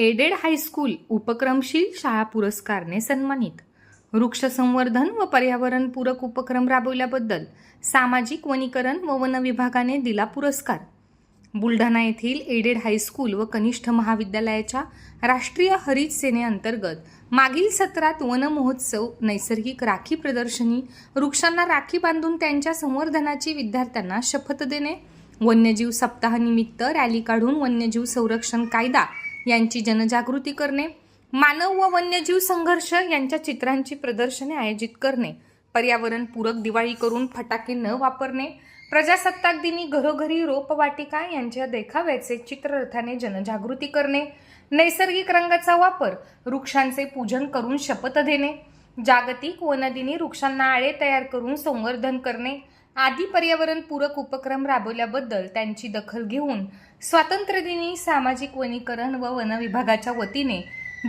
Aided high school उपक्रमशील शाळा पुरस्कारने सन्मानित. वृक्ष संवर्धन व पर्यावरणपूरक उपक्रम राबवल्याबद्दल सामाजिक वनीकरण व वन विभागाने दिला पुरस्कार. बुलढाणा येथील एडेड हायस्कूल व कनिष्ठ महाविद्यालयाच्या राष्ट्रीय हरित सेनेअंतर्गत मागील सत्रात वन महोत्सव नैसर्गिक राखी प्रदर्शनी वृक्षांना राखी बांधून त्यांच्या संवर्धनाची विद्यार्थ्यांना शपथ देणे वन्यजीव सप्ताहानिमित्त रॅली काढून वन्यजीव संरक्षण कायदा यांची जनजागृती करणे मानव व वन्यजीव संघर्ष यांच्या चित्रांची प्रदर्शने आयोजित करणे पर्यावरणपूरक दिवाळी करून फटाके न वापरणे प्रजासत्ताक दिनी घरोघरी रोपवाटिका यांच्या देखाव्याचे चित्ररथाने जनजागृती करणे नैसर्गिक रंगाचा वापर वृक्षांचे पूजन करून शपथ देणे जागतिक वनदिनी वृक्षांना आळे तयार करून संवर्धन करणे आदी पर्यावरणपूरक उपक्रम राबवल्याबद्दल त्यांची दखल घेऊन स्वातंत्र्यदिनी सामाजिक वनीकरण व वन विभागाच्या वतीने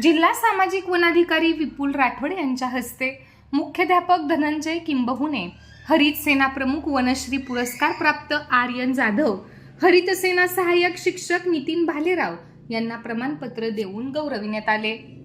जिल्हा सामाजिक वनाधिकारी विपुल राठोड यांच्या हस्ते मुख्याध्यापक धनंजय किंबहुने हरित सेना प्रमुख वनश्री पुरस्कार प्राप्त आर्यन जाधव हरित सेना सहाय्यक शिक्षक नितीन भालेराव यांना प्रमाणपत्र देऊन गौरविण्यात आले.